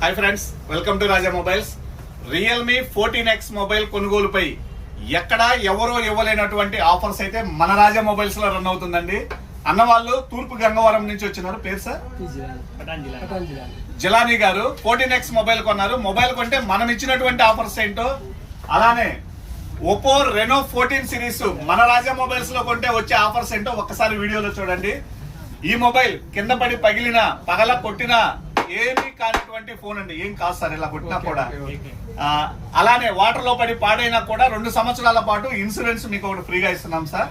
Hi friends welcome to Raja mobiles. Realme fourteen X mobile కొనుగోలుపై ఎక్కడా ఎవరో ఇవ్వలేనటువంటి offers అయితే మన రాజా మొబైల్స్లో రన్ అవుతుందండి. అన్న వాళ్ళు తూర్పు గంగవరం నుంచి వచ్చినారు. పేరు sir? Jilani garu fourteen X mobile కొన్నారు. మొబైల్ కొంటే మనం ఇచ్చినటువంటి ఆఫర్స్ ఏంటో? అలానే ఒప్పో రెనో ఫోర్టీన్ సిరీస్ మన రాజా మొబైల్స్లో కొంటే వచ్చే ఆఫర్స్ ఏంటో ఒక్కసారి వీడియోలో చూడండి. ఈ మొబైల్ కింద పడి పగిలిన పగల కొట్టినా ఏమీ కానిటువంటి ఫోన్ అండి. ఏం కాదు సార్ ఇలా కొట్టినా కూడా. అలానే వాటర్లో పడి పాడైనా కూడా రెండు సంవత్సరాల పాటు ఇన్సూరెన్స్ మీకు ఒకటి ఫ్రీగా ఇస్తున్నాం సార్.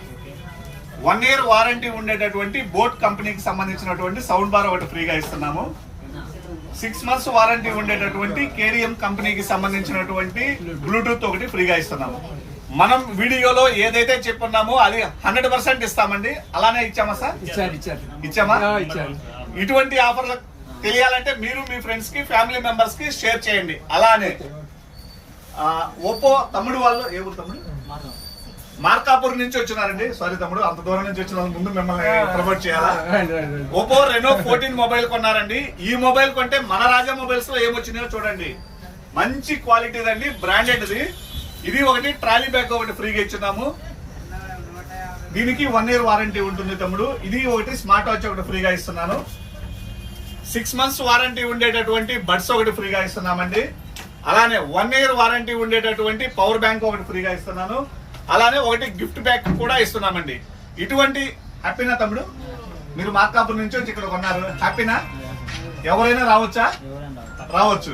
వన్ ఇయర్ వారంటీ ఉండేటటువంటి బోట్ కంపెనీకి సంబంధించినటువంటి సౌండ్ బార్ ఒకటి ఫ్రీగా ఇస్తున్నాము. సిక్స్ మంత్స్ వారంటీ ఉండేటటువంటి కేడిఎం కంపెనీకి సంబంధించినటువంటి బ్లూటూత్ ఒకటి ఫ్రీగా ఇస్తున్నాము. మనం వీడియోలో ఏదైతే చెప్పున్నామో అది హండ్రెడ్ పర్సెంట్ ఇస్తామండి. అలానే ఇచ్చామా సార్? ఇచ్చారు ఇచ్చారు. ఇచ్చామా? ఇటువంటి ఆఫర్లు తెలియాలంటే మీరు మీ ఫ్రెండ్స్కి ఫ్యామిలీ మెంబర్స్కి షేర్ చేయండి. అలానే ఆ, ఓప్పో తమ్ముడు వాళ్ళు ఏ ఊరు తమ్ముడు? మార్కాపూర్ నుంచి వచ్చినారండి. సారీ తమ్ముడు అంత దూరం నుంచి వచ్చిన ముందు మిమ్మల్ని ప్రమోట్ చేయాలా. ఓపో రెనో ఫోర్టీన్ మొబైల్ కొన్నారండి. ఈ మొబైల్ కొంటే మన రాజా మొబైల్స్లో ఏమొచ్చినాయో చూడండి. మంచి క్వాలిటీ అండి బ్రాండెడ్ ఇది ఇది ఒకటి ట్రాలీ బ్యాగ్ ఒకటి ఫ్రీగా ఇచ్చున్నాము దీనికి వన్ ఇయర్ వారంటీ ఉంటుంది తమ్ముడు. ఇది ఒకటి స్మార్ట్ వాచ్ ఒకటి ఫ్రీగా ఇస్తున్నాను. సిక్స్ మంత్స్ వారంటీ ఉండేటటువంటి బడ్స్ ఒకటి ఫ్రీగా ఇస్తున్నామండి. అలానే వన్ ఇయర్ వారంటీ ఉండేటటువంటి పవర్ బ్యాంక్ ఒకటి ఫ్రీగా ఇస్తున్నాను. అలానే ఒకటి గిఫ్ట్ బ్యాగ్ కూడా ఇస్తున్నామండి. ఇటువంటి హ్యాపీనా తమ్ముడు? మీరు మార్కాపూర్ నుంచి వచ్చి ఇక్కడ కొన్నారు హ్యాపీనా ఎవరైనా రావచ్చా? రావచ్చు.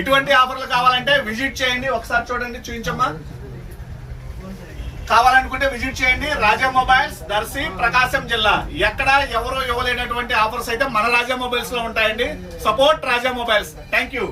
ఇటువంటి ఆఫర్లు కావాలంటే విజిట్ చేయండి. ఒకసారి చూడండి చూపించమ్మా కావాలనుకుంటే విజిట్ చేయండి. రాజా మొబైల్స్ దర్శి ప్రకాశం జిల్లా. ఎక్కడ ఎవరో ఇవ్వలేనటువంటి ఆఫర్స్ అయితే మన రాజా మొబైల్స్లో ఉంటాయండి. Support Raja mobiles. Thank you.